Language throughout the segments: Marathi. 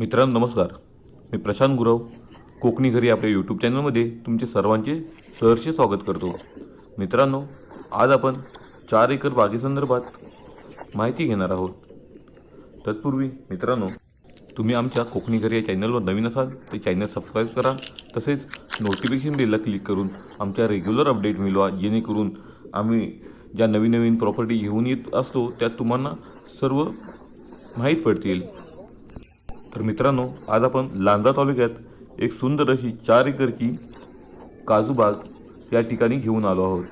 मित्रांनो नमस्कार. मी प्रशांत गुरव कोकणी घरी आपल्या यूट्यूब चॅनलमध्ये तुमचे सर्वांचे सहर्ष स्वागत करतो. मित्रांनो आज आपण चार एकर बागेसंदर्भात माहिती घेणार आहोत. तत्पूर्वी मित्रांनो तुम्ही आमच्या कोकणी घरी या चॅनलवर नवीन असाल तर चॅनल सबस्क्राईब करा. तसेच नोटिफिकेशन बेलला क्लिक करून आमच्या रेग्युलर अपडेट मिळवा जेणेकरून आम्ही ज्या नवीन नवीन प्रॉपर्टी घेऊन येत असतो त्यात तुम्हाला सर्व माहीत पडतील. तर मित्रांनो आज आपण लांजा तालुक्यात एक सुंदर अशी चार एकरची काजूबाग या ठिकाणी घेऊन आलो आहोत.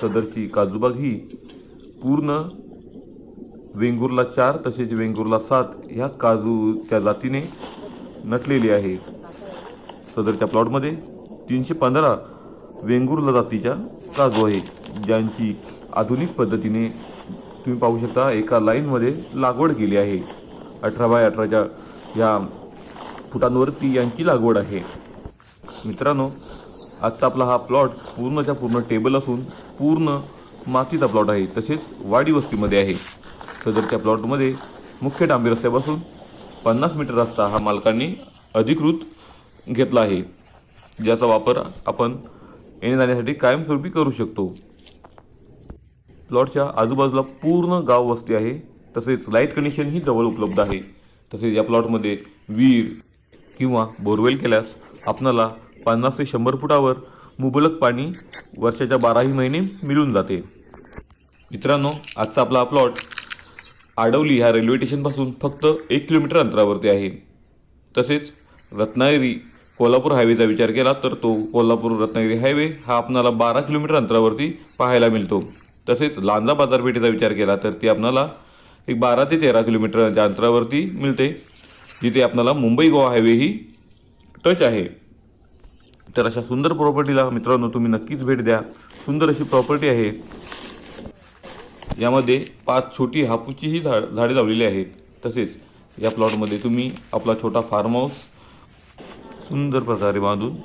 सदरची काजूबाग ही पूर्ण वेंगुर्ला चार तसेच वेंगुर्ला सात ह्या काजूच्या जातीने नटलेली आहे. सदरच्या प्लॉटमध्ये तीनशे पंधरा वेंगुर्ला जातीच्या काजू आहे ज्यांची आधुनिक पद्धतीने तुम्ही पाहू शकता एका लाईनमध्ये लागवड केली आहे. अठरा बाय अठराच्या या फुटांवरती यांची लागवड आहे. मित्रांनो आजचा आपला हा प्लॉट पूर्णच्या पूर्ण टेबल असून पूर्ण मातीचा प्लॉट आहे. तसेच वाडी वस्तीमध्ये आहे. सदरच्या प्लॉटमध्ये मुख्य डांबी रस्त्यापासून पन्नास मीटर रस्ता हा मालकांनी अधिकृत घेतला आहे. ज्याचा वापर आपण येणे जाण्यासाठी कायमस्वरूपी करू शकतो. प्लॉटच्या आजूबाजूला पूर्ण गाव वस्ती आहे. तसेच लाइट कनेक्शन ही जवळ उपलब्ध आहे. तसेच या प्लॉटमध्ये विहीर किंवा बोरवेल केल्यास आपणाला पन्नास ते शंभर फुटावर मुबलक पाणी वर्षाच्या बाराही महिने मिळून जाते. मित्रांनो आजचा आपला प्लॉट आडवली ह्या रेल्वे स्टेशनपासून फक्त एक किलोमीटर अंतरावरती आहे. तसेच रत्नागिरी कोल्हापूर हायवेचा विचार केला तर तो कोल्हापूर रत्नागिरी हायवे हा आपणाला बारा किलोमीटर अंतरावरती पाहायला मिळतो. तसेच लांजा बाजारपेठेचा विचार केला तर ती आपणाला एक बारा ते तेरा किलोमीटरच्या अंतरावरती मिळते जिथे आपणाला मुंबई गोवा हायवे ही टच आहे. तर अशा सुंदर प्रॉपर्टीला मित्रांनो तुम्ही नक्कीच भेट द्या. सुंदर अशी प्रॉपर्टी आहे. यामध्ये पाच छोटी हापूसचीही झाड झाडे लावलेली आहेत. तसेच या प्लॉटमध्ये तुम्ही आपला छोटा फार्म हाऊस सुंदर प्रकारे बांधून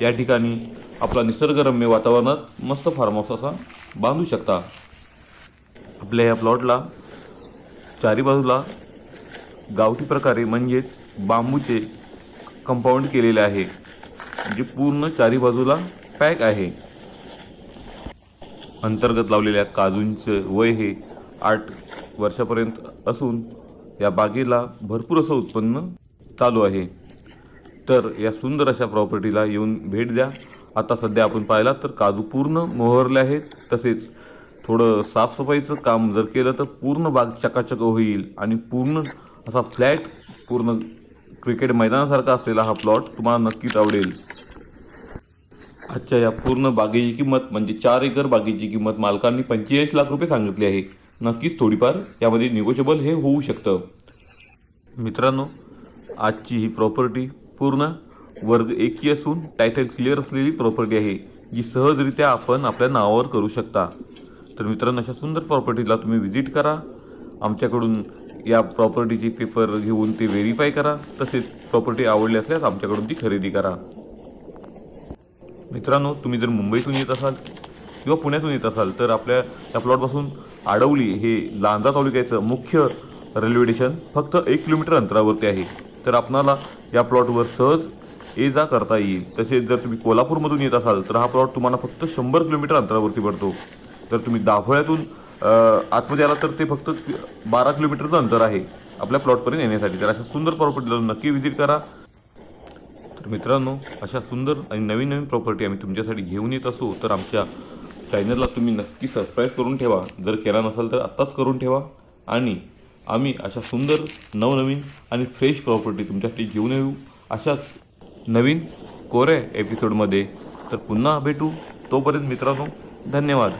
या ठिकाणी आपला निसर्गरम्य वातावरणात मस्त फार्म हाऊस असा बांधू शकता. आपल्या या प्लॉटला चारी बाजूला गावठी प्रकारे म्हणजेच बांबूचे कंपाऊंड केलेले आहे जे पूर्ण चारी बाजूला पॅक आहे. अंतर्गत लावलेल्या काजूंचं वय हे आठ वर्षापर्यंत असून या बागेला भरपूर असं उत्पन्न चालू आहे. तर या सुंदर अशा प्रॉपर्टीला येऊन भेट द्या. आता सध्या आपण पाहिला तर काजू पूर्ण मोहरले आहेत तसेच थोडं साफसफाईचं काम जर केलं तर पूर्ण बाग चकाचक होईल आणि पूर्ण असा फ्लॅट पूर्ण क्रिकेट मैदानासारखा असलेला हा प्लॉट तुम्हाला नक्कीच आवडेल. आजच्या या पूर्ण बागेची किंमत म्हणजे चार एकर बागेची किंमत मालकांनी पंचेचाळीस लाख रुपये सांगितली आहे. नक्कीच थोडीफार यामध्ये निगोशिएबल हे होऊ शकतं. मित्रांनो आजची ही प्रॉपर्टी पूर्ण वर्ग एकची असून टायटल क्लिअर असलेली प्रॉपर्टी आहे जी सहजरित्या आपण आपल्या नावावर करू शकता. तर मित्रांनो अशा सुंदर प्रॉपर्टीला तुम्ही व्हिजिट करा. आमच्याकडून या प्रॉपर्टीचे पेपर घेऊन ते व्हेरीफाय करा. तसेच प्रॉपर्टी आवडली असल्यास आमच्याकडून ती खरेदी करा. मित्रांनो तुम्ही जर मुंबईतून येत असाल किंवा पुण्यातून येत असाल तर आपल्या या प्लॉटपासून आडवली हे लांजा तालुक्याचं मुख्य रेल्वे स्टेशन फक्त एक किलोमीटर अंतरावरती आहे. तर आपणाला या प्लॉटवर सहज ये जा करता येईल. तसेच जर तुम्ही कोल्हापूरमधून येत असाल तर हा प्लॉट तुम्हाला फक्त शंभर किलोमीटर अंतरावरती पडतो. जर तुम्ही दाभोळ्यातून आतमध्ये आला तर ते फक्त बारा किलोमीटरचं अंतर आहे आपल्या प्लॉटपर्यंत येण्यासाठी. तर अशा सुंदर प्रॉपर्टीला नक्की व्हिजिट करा. तर मित्रांनो अशा सुंदर आणि नवीन नवीन प्रॉपर्टी आम्ही तुमच्यासाठी घेऊन येत असू तर आमच्या चॅनलला तुम्ही नक्की सबस्क्राईब करून ठेवा. जर केला नसाल तर आत्ताच करून ठेवा. आणि आम्ही अशा सुंदर नवनवीन आणि फ्रेश प्रॉपर्टी तुमच्यासाठी घेऊन येऊ. अशाच नवीन कोऱ्या एपिसोडमध्ये तर पुन्हा भेटू. तोपर्यंत मित्रांनो धन्यवाद.